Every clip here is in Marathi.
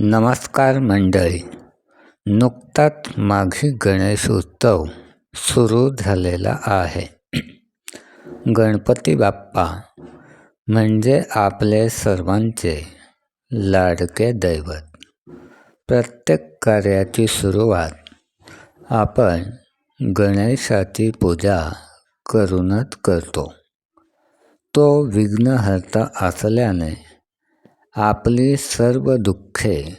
नमस्कार मंडळी. नुकताच माघी गणेश उत्सव सुरू झालेला आहे. गणपती बाप्पा म्हणजे आपले सर्वांचे लाडके दैवत. प्रत्येक कार्याची सुरुवात आपण गणेशाची पूजा करूनच करतो. तो विघ्नहर्ता असल्याने आपली सर्व दुःखे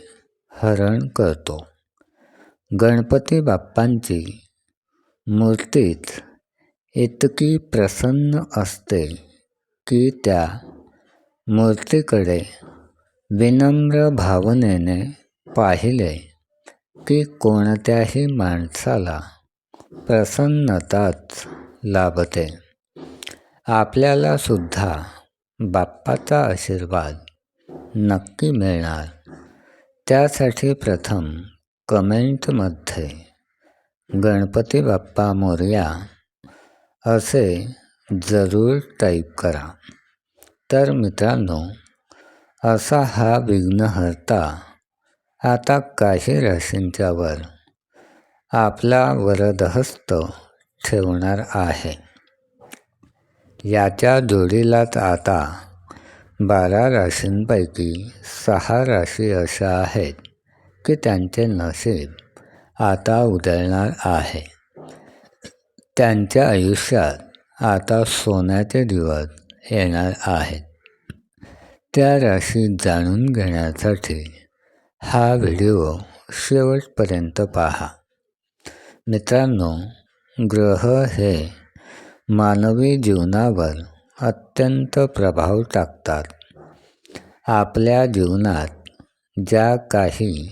हरण करतो. गणपती बाप्पांची मूर्तीच इतकी प्रसन्न असते की त्या मूर्तीकडे विनम्र भावनेने पाहिले की कोणत्याही माणसाला प्रसन्नताच लाभते. आपल्याला सुद्धा बाप्पाचा आशीर्वाद नक्की मिळणार. त्यासाठी प्रथम कमेंटमध्ये गणपती बाप्पा मोर्या असे जरूर टाईप करा. तर मित्रांनो असा हा विघ्नहर्ता आता काही राशींच्यावर आपला वरदहस्त ठेवणार आहे. याच्या जोडीलाच आता बारा राशींपैकी सहा राशी अशा आहेत की त्यांचे नशीब आता उदळणार आहे. त्यांच्या आयुष्यात आता सोन्याचे दिवस येणार आहेत. त्या राशी जाणून घेण्यासाठी हा व्हिडिओ शेवटपर्यंत पहा. मित्रांनो ग्रह हे मानवी जीवनावर अत्यंत प्रभाव टाकतात. आपल्या जीवनात ज्या काही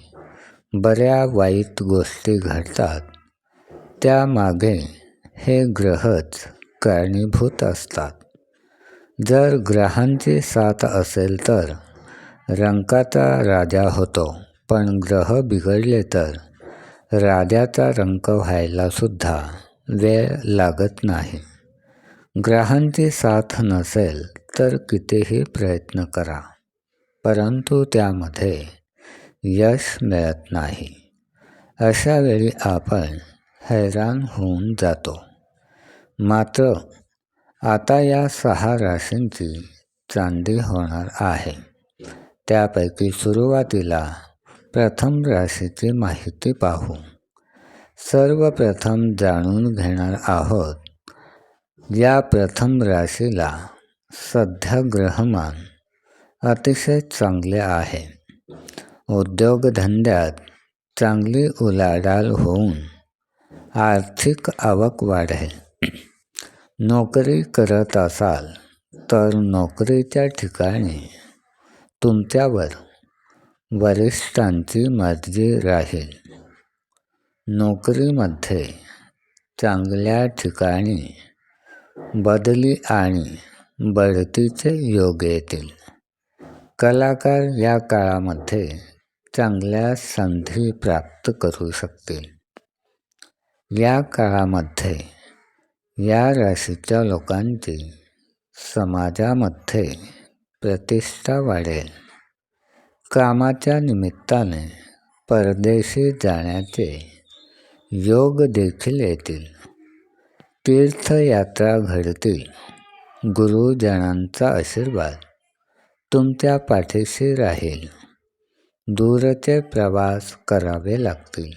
बऱ्या वाईट गोष्टी घडतात त्यामागे हे ग्रहच कारणीभूत असतात. जर ग्रहांची साथ असेल तर रंकाचा राजा होतो पण ग्रह बिघडले तर राजाचा रंक व्हायलासुद्धा वेळ लागत नाही. ग्रहांची साथ नसेल तर कितीही प्रयत्न करा परंतु त्यामध्ये यश मिळत नाही. अशा वेळी आपण हैराण होऊन जातो. मात्र आता या सहा राशींची चांदी होणार आहे. त्यापैकी सुरुवातीला प्रथम राशीची माहिती पाहू. सर्वप्रथम जाणून घेणार आहोत या प्रथम राशीला सध्या ग्रहमान अतिशय चांगले आहे. उद्योगधंद्यात चांगली उलाढाल होऊन आर्थिक आवक वाढेल. नोकरी करत असाल तर नोकरीच्या ठिकाणी तुमच्यावर वरिष्ठांची मर्जी राहील. नोकरीमध्ये चांगल्या ठिकाणी बदली आणि बढतीचे योग येतील. कलाकार या काळामध्ये चांगल्या संधी प्राप्त करू शकतील. या काळामध्ये या राशीच्या लोकांची समाजामध्ये प्रतिष्ठा वाढेल. कामाच्या निमित्ताने परदेशी जाण्याचे योग देखील येतील. तीर्थयात्रा घडतील गुरुजनांचा आशीर्वाद. तुमच्या पाठीशी राहील. दूरचे प्रवास करावे लागतील.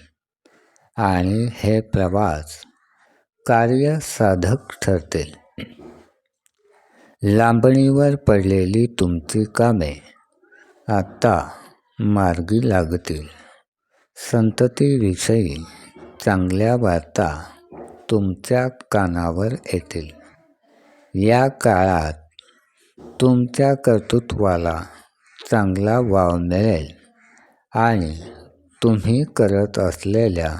आणि हे प्रवास कार्यसाधक ठरतील. लांबणीवर पडलेली तुमची कामे आता मार्गी लागतील. संततीविषयी चांगल्या वार्ता तुमच्या कानावर येतील. या काळात तुमच्या कर्तृत्वाला चांगला वाव मिळेल आणि तुम्ही करत असलेल्या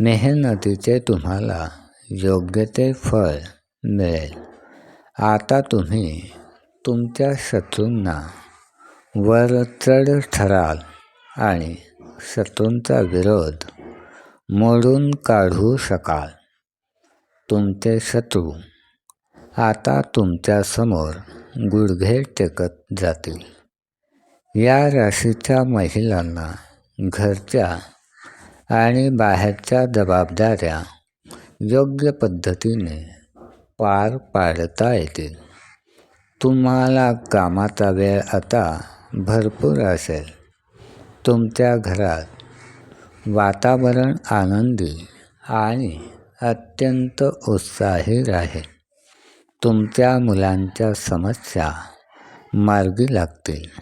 मेहनतीचे तुम्हाला योग्य ते फळ मिळेल. आता तुम्ही तुमच्या शत्रूंना वर चढ ठराल आणि शत्रूंचा विरोध मोडून काढू शकाल. तुमचे शत्रू. आता तुमच्यासमोर गुडघे टेकत जातील. या राशीच्या महिलांना घरच्या आणि बाहेरच्या जबाबदाऱ्या योग्य पद्धतीने पार पाडता येतील. तुम्हाला कामाचा वेळ आता भरपूर असेल. तुमच्या घरात वातावरण आनंदी आणि अत्यंत उत्साही राहील. तुमच्या मुलांच्या समस्या मार्गी लागतील.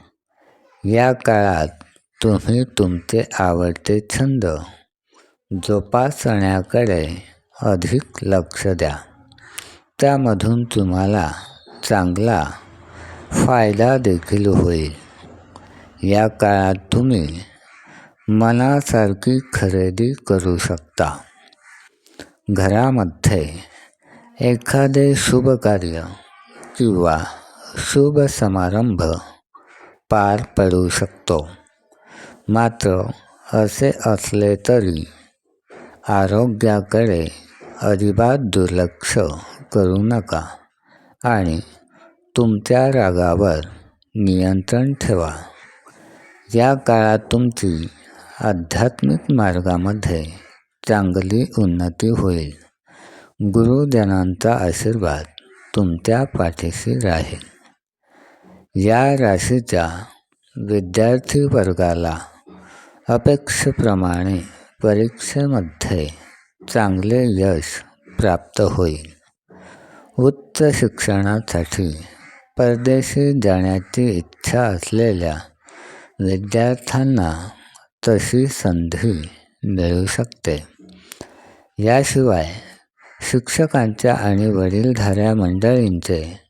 या काळात तुम्ही तुमचे आवडते छंद जोपासण्याकडे अधिक लक्ष द्या. त्यामधून तुम्हाला चांगला फायदा देखील होईल. या काळात तुम्ही मनासारखी खरेदी करू शकता. घरामध्ये एखादे शुभ कार्य किंवा शुभ समारंभ पार पडू शकतो. मात्र असे असले तरी आरोग्याकडे अजिबात दुर्लक्ष करू नका आणि तुमच्या रागावर नियंत्रण ठेवा. या काळात तुमची आध्यात्मिक मार्गामध्ये चांगली उन्नती होईल. गुरुजनांचा आशीर्वाद तुमच्या पाठीशी राहील. या राशीच्या विद्यार्थी वर्गाला अपेक्षेप्रमाणे परीक्षेमध्ये चांगले यश प्राप्त होईल. उच्च शिक्षणासाठी परदेशी जाण्याची इच्छा असलेल्या विद्यार्थ्यांना तशी संधी मिळू शकते. याशिवाय शिक्षकांच्या आणि वडीलधाऱ्या मंडळींचे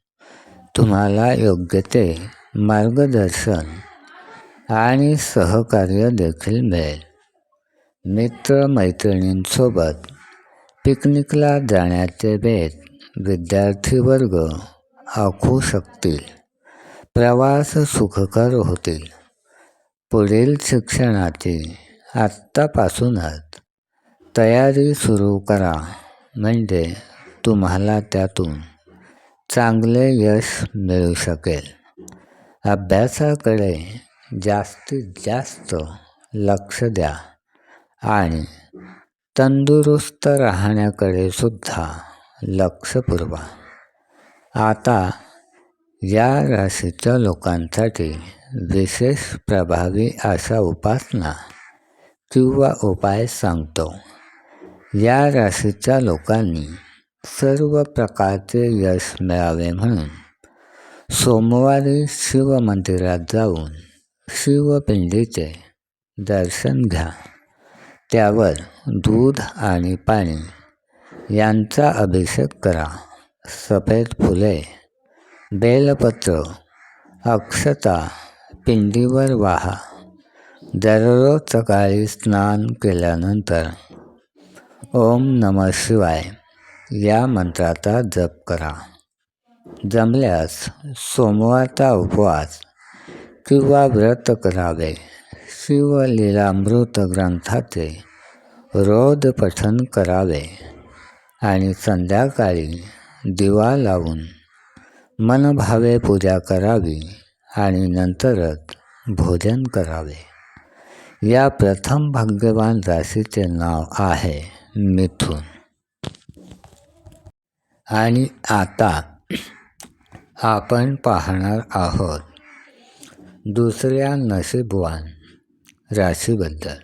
तुम्हाला योग्य ते मार्गदर्शन आणि सहकार्य देखील मिळेल. मित्रमैत्रिणींसोबत पिकनिकला जाण्याचे बेत विद्यार्थी वर्ग आखू शकतील. प्रवास सुखकर होतील. पुढील शिक्षणाची आत्तापासूनच तयारी सुरू करा. म्हणजे तुम्हाला त्यातून चांगले यश मिळू शकेल. अभ्यासाकडे जास्तीत जास्त लक्ष द्या आणि तंदुरुस्त राहण्याकडे सुद्धा लक्ष पुरवा. आता या राशीच्या लोकांसाठी विशेष प्रभावी अशा उपासना किंवा उपाय सांगतो. या राशीच्या लोकांनी सर्व प्रकारचे यश मिळावे म्हणून सोमवारी शिव मंदिरात जाऊन शिवपिंडीचे दर्शन घ्या. त्यावर दूध आणि पाणी यांचा अभिषेक करा. सफेद फुले बेलपत्र अक्षता पिंडीवर वाहा. दररोज सकाळी स्नान केल्यानंतर ओम नम शिवाय. या मंत्राचा जप करा. जमल्यास सोमवारचा उपवास किंवा व्रत करावे. शिवलीलामृत ग्रंथाचे रोज पठन करावे आणि संध्याकाळी दिवा लावून मनभावे पूजा करावी आणि नंतरच भोजन करावे. या प्रथम भाग्यवान राशीचे नाव आहे मिथून. आणि आता आपण पाहणार आहोत दुसऱ्या नशीबवान राशीबद्दल.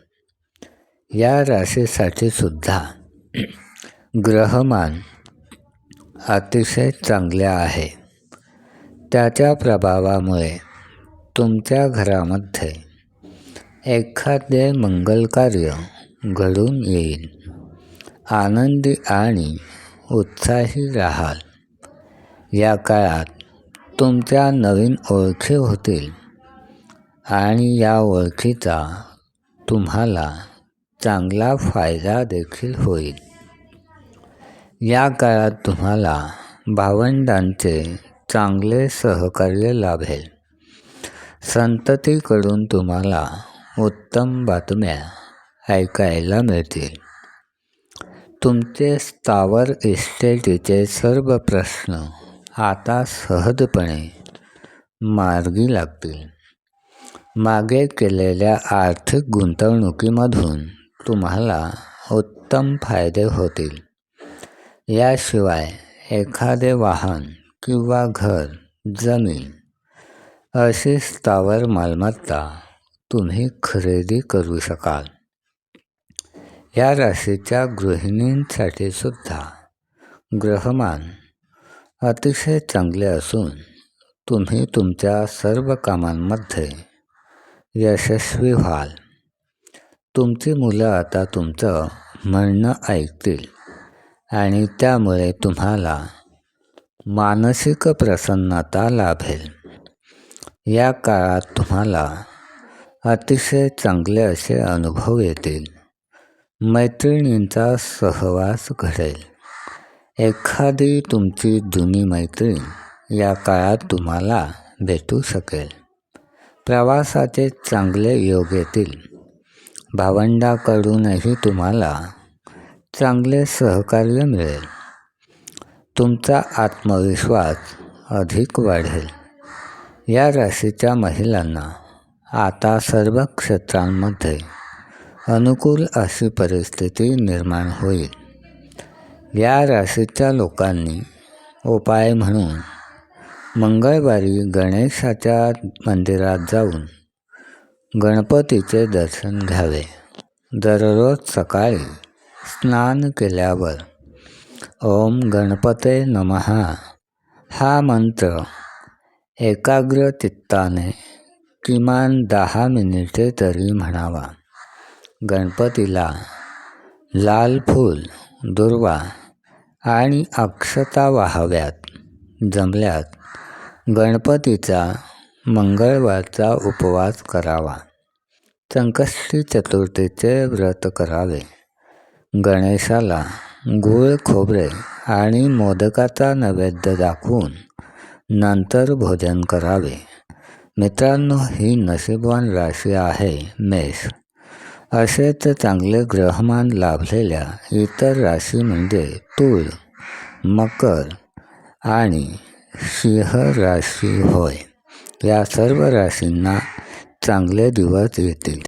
या राशीसाठी सुद्धा ग्रहमान अतिशय चांगले आहे. त्याच्या प्रभावामुळे तुमच्या घरामध्ये एखादे मंगल कार्य घडून येईल. आनंदी आणि उत्साही राहाल. या काळात तुमच्या नवीन ओळखी होतील आणि या ओळखीचा तुम्हाला चांगला फायदा देखील होईल. या काळात तुम्हाला भावंडांचे चांगले सहकार्य लाभेल. संततीकडून तुम्हाला उत्तम बातम्या ऐकायला मिळतील. तुमचे स्थावर इस्टेटीचे सर्व प्रश्न आता सहजपणे मार्गी लागतील. मागे केलेल्या आर्थिक गुंतवणुकीमधून तुम्हाला उत्तम फायदे होतील. याशिवाय एखादे वाहन किंवा घर जमीन अशी स्थावर मालमत्ता तुम्ही खरेदी करू शकाल. या राशीच्या गृहिणींसाठी सुद्धा ग्रहमान अतिशय चांगले असून तुम्ही तुमच्या सर्व कामांमध्ये यशस्वी व्हाल. तुमची मुलं आता तुमचं म्हणणं ऐकतील आणि त्यामुळे तुम्हाला मानसिक प्रसन्नता लाभेल. या काळात तुम्हाला अतिशय चांगले असे अनुभव येतील. मैत्रिणींचा सहवास घडेल. एखादी तुमची जुनी मैत्रीण या काळात तुम्हाला भेटू शकेल. प्रवासाचे चांगले योग येतील. भावंडाकडूनही तुम्हाला चांगले सहकार्य मिळेल. तुमचा आत्मविश्वास अधिक वाढेल. या राशीच्या महिलांना आता सर्व क्षेत्रांमध्ये अनुकूल अशी परिस्थिती निर्माण होईल. या राशीच्या लोकांनी उपाय म्हणून मंगळवारी गणेशाच्या मंदिरात जाऊन गणपतीचे दर्शन घ्यावे. दररोज सकाळी स्नान केल्यावर ओम गणपते नमहा हा मंत्र एकाग्र चित्ताने किमान दहा मिनिटे तरी म्हणावा. गणपतीला लाल फूल दुर्वा आणि अक्षता वाहाव्यात. जमल्यात गणपतीचा मंगळवारचा उपवास करावा. संकष्टी चतुर्थीचे व्रत करावे. गणेशाला गूळ खोबरे आणि मोदकाचा नैवेद्य दाखवून नंतर भोजन करावे. मित्रांनो ही नशीबवान राशी आहे मेष. असेच चांगले ग्रहमान लाभलेल्या इतर राशी म्हणजे तूळ मकर आणि सिंह राशी होय. या सर्व राशींना चांगले दिवस येतील.